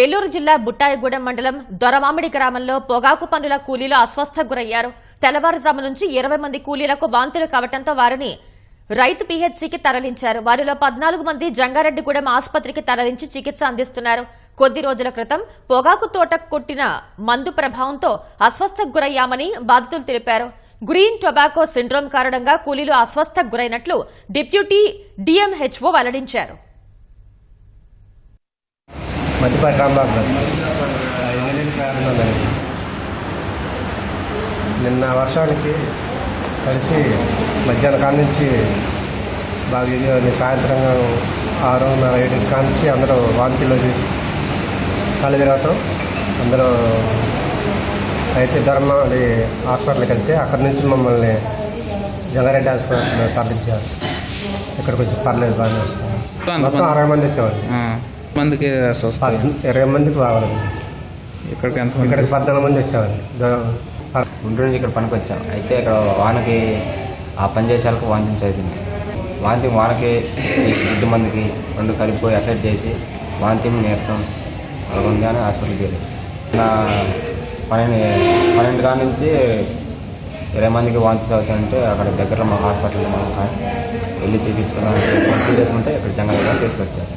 ఏలూరు జిల్లా బుట్టాయిగూడెం మండలం దొరమామిడి గ్రామంలో పొగాకు పనుల కూలీలు అస్వస్థకు గురయ్యారు. తెల్లవారుజాము నుంచి ఇరవై మంది కూలీలకు వాంతులు కావడంతో వారిని రైతు పీహెచ్సీకి తరలించారు. వారిలో పద్నాలుగు మంది జంగారెడ్డిగూడెం ఆసుపత్రికి తరలించి చికిత్స అందిస్తున్నారు. కొద్ది రోజుల క్రితం పొగాకు తోట కొట్టిన మందు ప్రభావంతో అస్వస్థకు గురయ్యామని బాధితులు తెలిపారు. గ్రీన్ టొబాకో సిండ్రోమ్ కారణంగా కూలీలు అస్వస్థకు గురైనట్లు డిప్యూటీ డిఎంహెచ్ఓ వెల్లడించారు. మధ్యపాటి రాంబాబు గారు ఇంజనీరింగ్ ప్రారంభం నిన్న వర్షానికి కలిసి మధ్యాహ్నం కాడ నుంచి బాగా. సాయంత్రం ఆరున్నర ఏడు కాడ నుంచి అందరూ వాంతిలో చేసి కళ్ళు తిరగటం. అందరూ అయితే ధర్మ అది హాస్పిటల్కి వెళ్తే అక్కడి నుంచి మమ్మల్ని జంగారెడ్డి హాస్పిటల్ తరలించారు. ఇక్కడికి వచ్చి పర్లేదు బాగానే వస్తుంది మొత్తం అరవై మంది. వచ్చేవాళ్ళు. మందికి ఇరవై మందికి రావాలి. ఇక్కడికి ఎంత ఇక్కడికి పద్నాలుగు మంది వచ్చేవాళ్ళు. గుంటూరు నుంచి ఇక్కడ పనికి వచ్చాం. అయితే ఇక్కడ వానకి ఆ పని చేసేలకు వాంతింగ్ అవుతుంది వాంతింగ్ వానకి గుడ్డు మందికి రెండు కలిపి ఎఫెక్ట్ చేసి వాంతింగ్ నీరసం అలాగ ఉంది అని హాస్పిటల్కి చేరేసి. నా పన్నెండు పన్నెండు కాడ నుంచి ఇరవై మందికి వాంతి అవుతాయంటే అక్కడ దగ్గరలో మా హాస్పిటల్లో మనం వెళ్ళి చూపించుకున్నాం సీరియస్ ఉంటే ఇక్కడ జంగల్ తీసుకొచ్చారు